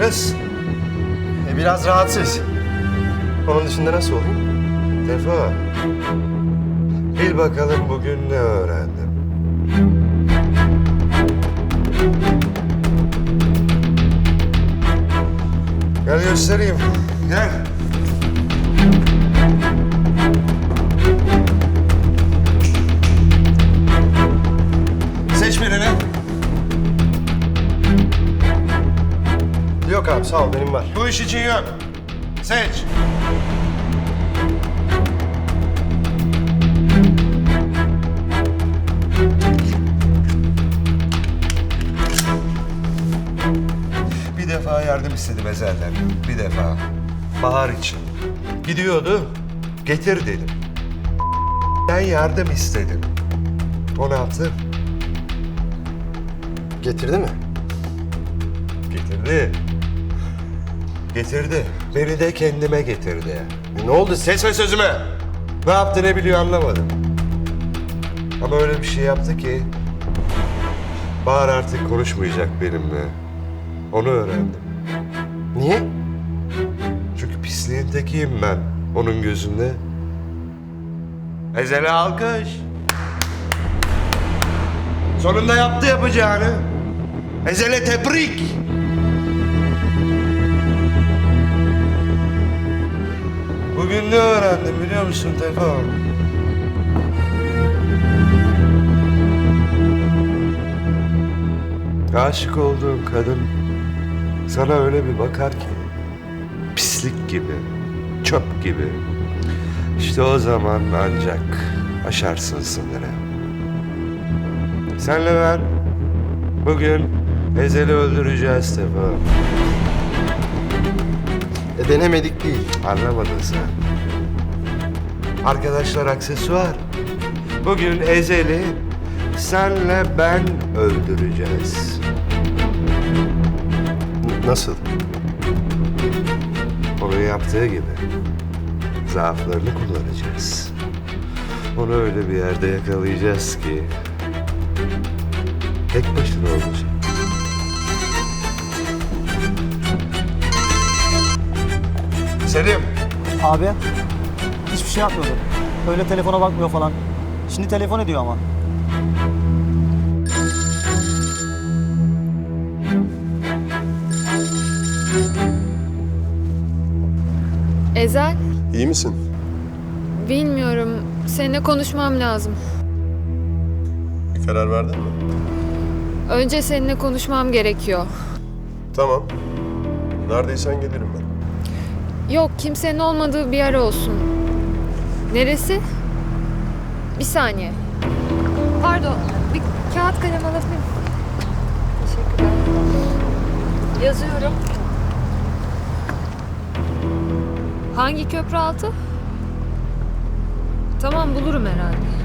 Kız. E, biraz rahatsız. Onun dışında nasıl olayım? Defa. Bil bakalım bugün ne öğrendim. Gel göstereyim. Gel. Sağ ol benim var. Bu iş için yok. Seç. Bir defa yardım istedim Ezel'den. Bir defa. Bahar için. Gidiyordu. Getir dedim. Ben yardım istedim. O ne yaptı? Getirdi mi? Getirdi. Getirdi. Beni de kendime getirdi. E, ne oldu? Seçme sözüme. Ne yaptı ne biliyor anlamadım. Ama öyle bir şey yaptı ki... Bahar artık konuşmayacak benimle. Onu öğrendim. Niye? Çünkü pisliğin tekiyim ben onun gözünde. Ezel'e alkış. Sonunda yaptı yapacağını. Ezel'e tebrik. Bugün ne öğrendim biliyor musun Tefo? Aşık olduğun kadın sana öyle bir bakar ki pislik gibi, çöp gibi. İşte o zaman ancak aşarsın sınırı. Senle ben bugün Ezel'i öldüreceğiz Tefa. E, denemedik değil. Anlamadın sen. Arkadaşlar aksesuar. Bugün Ezel'i senle ben öldüreceğiz. Nasıl? Onun yaptığı gibi. Zaaflarını kullanacağız. Onu öyle bir yerde yakalayacağız ki... ...tek başına olacak. Selim. Abi hiçbir şey yapmıyordu. Öyle telefona bakmıyor falan. Şimdi telefon ediyor ama. Ezel, İyi misin? bilmiyorum. Seninle konuşmam lazım. Bir karar verdin mi? Önce seninle konuşmam gerekiyor. Tamam. Neredeysen gelirim ben. Yok, kimsenin olmadığı bir yer olsun. Neresi? Bir saniye. Pardon, bir kağıt kalem alabilir miyim? Teşekkürler. Yazıyorum. Hangi köprü altı? Tamam, bulurum herhalde.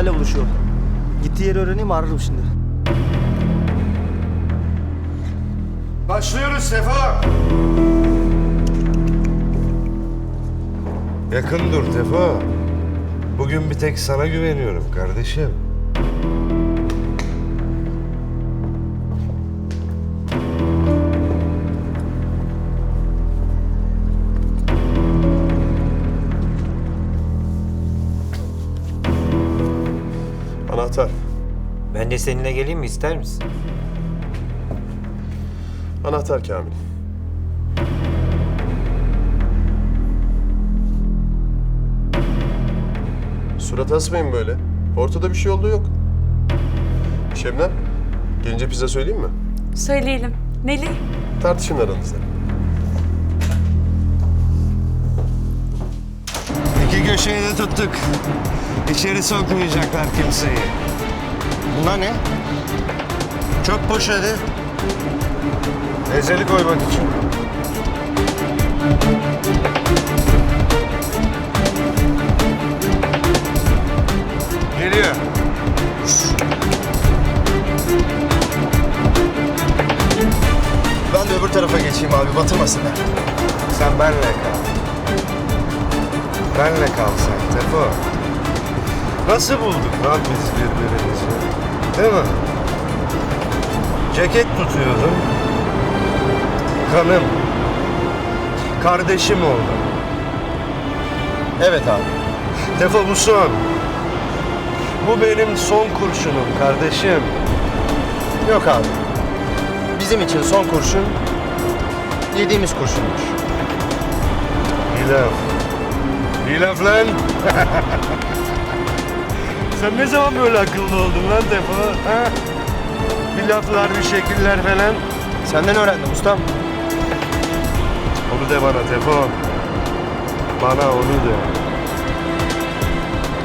Ezel'le buluşuyor. Gittiği yeri öğreneyim ararım şimdi. Başlıyoruz Sefa. Yakın dur Tefo. Bugün bir tek sana güveniyorum kardeşim. Anahtar. Ben de seninle geleyim mi ister misin? Anahtar Kamil. Surat asmayın böyle. Ortada bir şey olduğu yok. Şebnem, gelince pizza söyleyeyim mi? Söyleyelim. Neli? Tartışın aranızda. İki köşeyi de tuttuk. İçeri sokmayacaklar kimseyi. Bunlar ne? Çöp poşeti. Ezeli koymak için. Geliyor. Ben de öbür tarafa geçeyim abi batırmasınlar. Sen benle kal. Benle kal sen Tefo. Nasıl bulduk lan biz birbirimizi? Değil mi? Ceket tutuyordum. Kanım. Kardeşim oldu. Evet abi. Tefo bu son. Bu benim son kurşunum kardeşim. Yok abi. Bizim için son kurşun yediğimiz kurşunmuş. Bir laf. Bir laf lan. Sen ne zaman böyle akıllı oldun lan Tefo? Ha? Bir laflar, bir şekiller falan. Senden öğrendim ustam. Onu de bana Tefo. Bana onu de.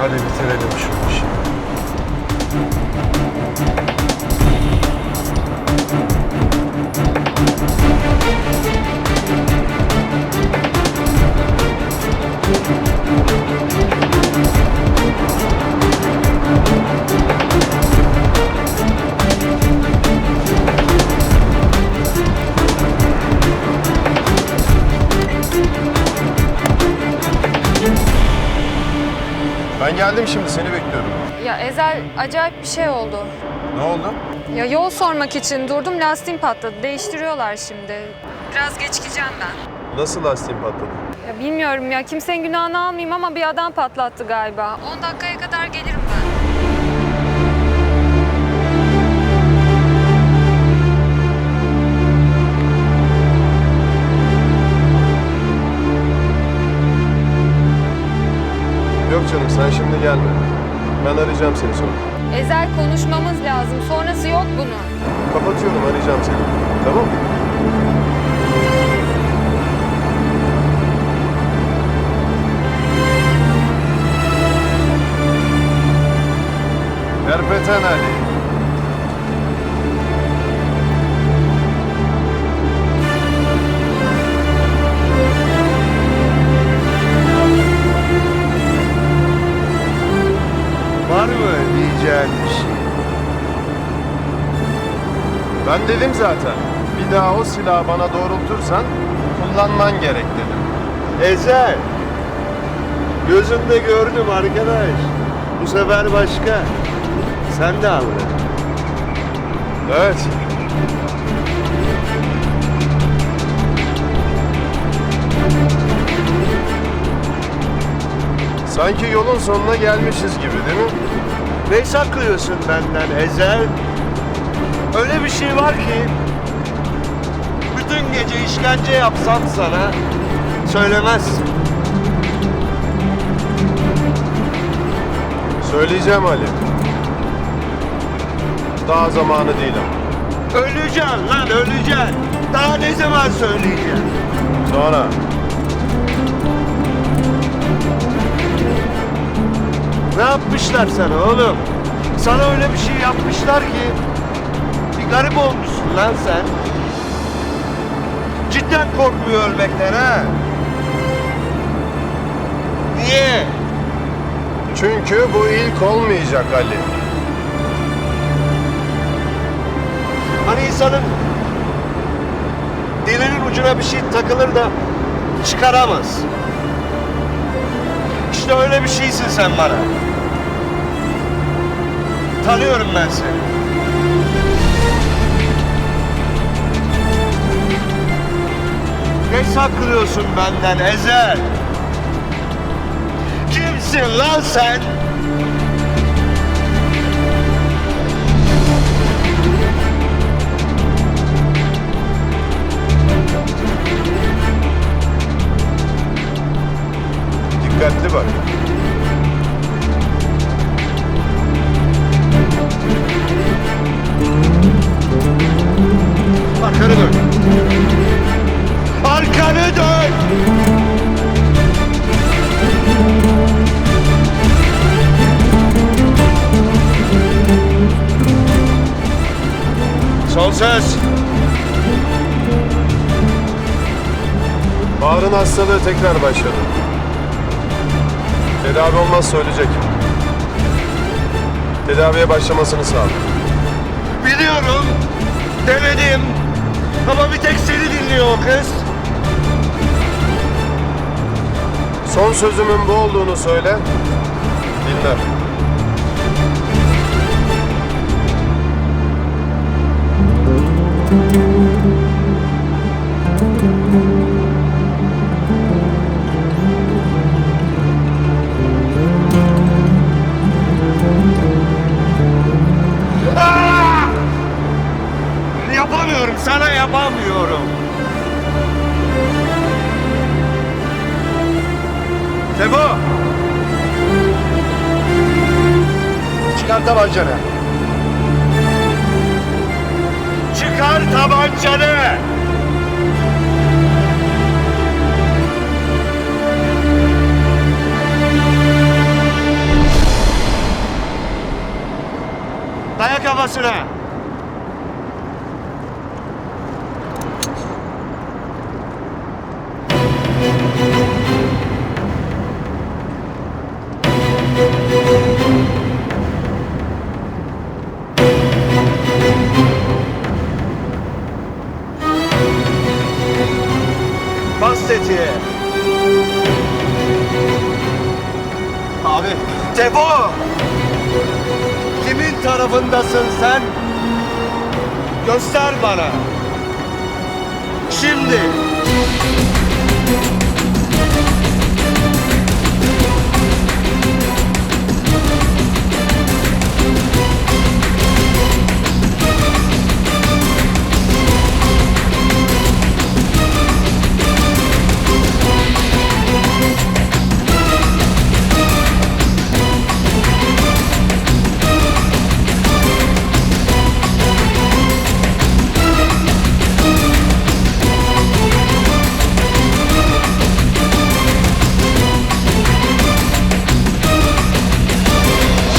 Hadi bitirelim şu işi. Geldim şimdi seni bekliyorum. Ya Ezel acayip bir şey oldu. Ne oldu? Ya yol sormak için durdum lastiğim patladı. Değiştiriyorlar şimdi. Biraz geçeceğim ben. Nasıl lastiğin patladı? Ya bilmiyorum ya kimsenin günahını almayayım ama bir adam patlattı galiba. 10 dakikaya kadar gelirim Yok canım sen şimdi gelme. Ben arayacağım seni sonra. Ezel konuşmamız lazım. Sonrası yok bunun. Kapatıyorum arayacağım seni. Tamam mı? Kerpeten Ali. Ben dedim zaten. Bir daha o silahı bana doğrultursan kullanman gerek dedim. Ezel. Gözümde gördüm arkadaş. Bu sefer başka. Sen de anladın. Evet. Sanki yolun sonuna gelmişiz gibi değil mi? Ne saklıyorsun benden Ezel? Öyle bir şey var ki bütün gece işkence yapsam sana söylemezsin. Söyleyeceğim Ali. Daha zamanı değil ama. Öleceksin lan öleceksin. Daha ne zaman söyleyeceğim? Sonra. Ne yapmışlar sana oğlum? Sana öyle bir şey yapmışlar ki garip olmuşsun lan sen. Cidden korkmuyor ölmekten ha? Niye? Çünkü bu ilk olmayacak Ali. Hani insanın dilinin ucuna bir şey takılır da çıkaramaz. İşte öyle bir şeysin sen bana. Tanıyorum ben seni. Saklıyorsun benden Ezel? Kimsin lan sen? Dikkatli bak. Bahar'ın hastalığı tekrar başladı. Tedavi olmazsa ölecek. Tedaviye başlamasını sağla. Biliyorum. Denedim. Ama bir tek seni dinliyor o kız. Son sözümün bu olduğunu söyle. Dinler. Çıkar tabancanı. Çıkar tabancanı! Daya kafasına! Abi. Tefo! Kimin tarafındasın sen? Göster bana. Şimdi.